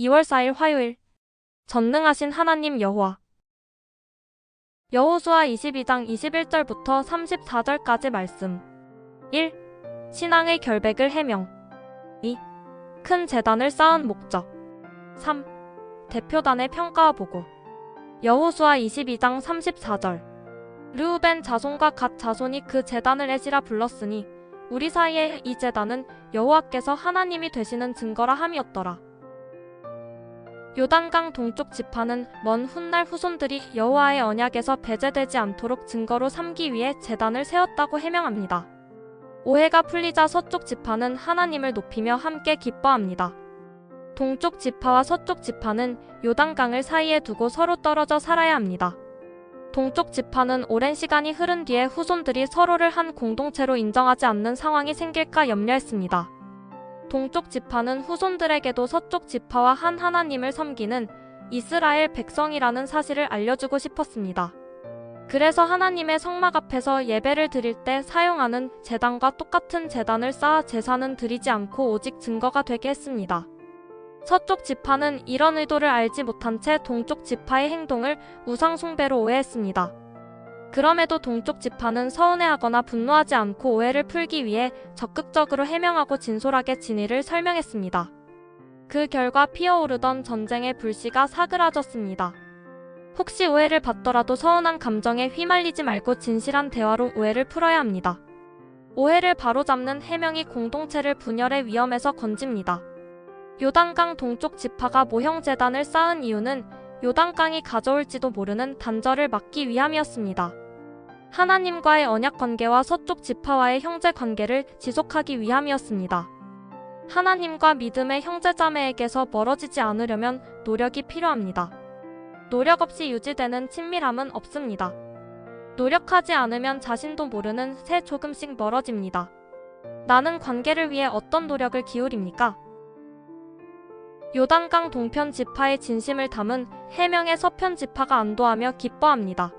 2월 4일 화요일 전능하신 하나님 여호와 여호수아 22장 21절부터 34절까지 말씀 1. 신앙의 결백을 해명 2. 큰 재단을 쌓은 목적 3. 대표단의 평가와 보고 여호수아 22장 34절 르우벤 자손과 갓 자손이 그 재단을 에지라 불렀으니 우리 사이에 이 재단은 여호와께서 하나님이 되시는 증거라 함이었더라. 요단강 동쪽 지파는 먼 훗날 후손들이 여호와의 언약에서 배제되지 않도록 증거로 삼기 위해 재단을 세웠다고 해명합니다. 오해가 풀리자 서쪽 지파는 하나님을 높이며 함께 기뻐합니다. 동쪽 지파와 서쪽 지파는 요단강을 사이에 두고 서로 떨어져 살아야 합니다. 동쪽 지파는 오랜 시간이 흐른 뒤에 후손들이 서로를 한 공동체로 인정하지 않는 상황이 생길까 염려했습니다. 동쪽 지파는 후손들에게도 서쪽 지파와 한 하나님을 섬기는 이스라엘 백성이라는 사실을 알려주고 싶었습니다. 그래서 하나님의 성막 앞에서 예배를 드릴 때 사용하는 재단과 똑같은 재단을 쌓아 제사는 드리지 않고 오직 증거가 되게 했습니다. 서쪽 지파는 이런 의도를 알지 못한 채 동쪽 지파의 행동을 우상숭배로 오해했습니다. 그럼에도 동쪽 지파는 서운해하거나 분노하지 않고 오해를 풀기 위해 적극적으로 해명하고 진솔하게 진위를 설명했습니다. 그 결과 피어오르던 전쟁의 불씨가 사그라졌습니다. 혹시 오해를 받더라도 서운한 감정에 휘말리지 말고 진실한 대화로 오해를 풀어야 합니다. 오해를 바로잡는 해명이 공동체를 분열의 위험에서 건집니다. 요단강 동쪽 지파가 모형 재단을 쌓은 이유는 요단강이 가져올지도 모르는 단절을 막기 위함이었습니다. 하나님과의 언약 관계와 서쪽 지파와의 형제 관계를 지속하기 위함이었습니다. 하나님과 믿음의 형제자매에게서 멀어지지 않으려면 노력이 필요합니다. 노력 없이 유지되는 친밀함은 없습니다. 노력하지 않으면 자신도 모르는 새 조금씩 멀어집니다. 나는 관계를 위해 어떤 노력을 기울입니까? 요단강 동편 지파의 진심을 담은 해명의 서편 지파가 안도하며 기뻐합니다.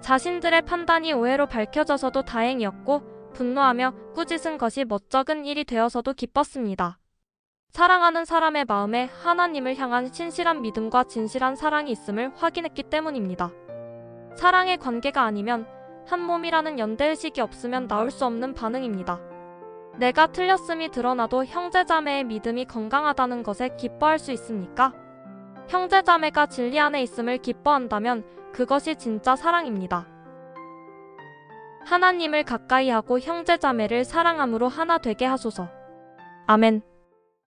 자신들의 판단이 오해로 밝혀져서도 다행이었고 분노하며 꾸짖은 것이 멋쩍은 일이 되어서도 기뻤습니다. 사랑하는 사람의 마음에 하나님을 향한 신실한 믿음과 진실한 사랑이 있음을 확인했기 때문입니다. 사랑의 관계가 아니면 한 몸이라는 연대의식이 없으면 나올 수 없는 반응입니다. 내가 틀렸음이 드러나도 형제자매의 믿음이 건강하다는 것에 기뻐할 수 있습니까? 형제자매가 진리 안에 있음을 기뻐한다면 그것이 진짜 사랑입니다. 하나님을 가까이 하고 형제자매를 사랑함으로 하나 되게 하소서. 아멘.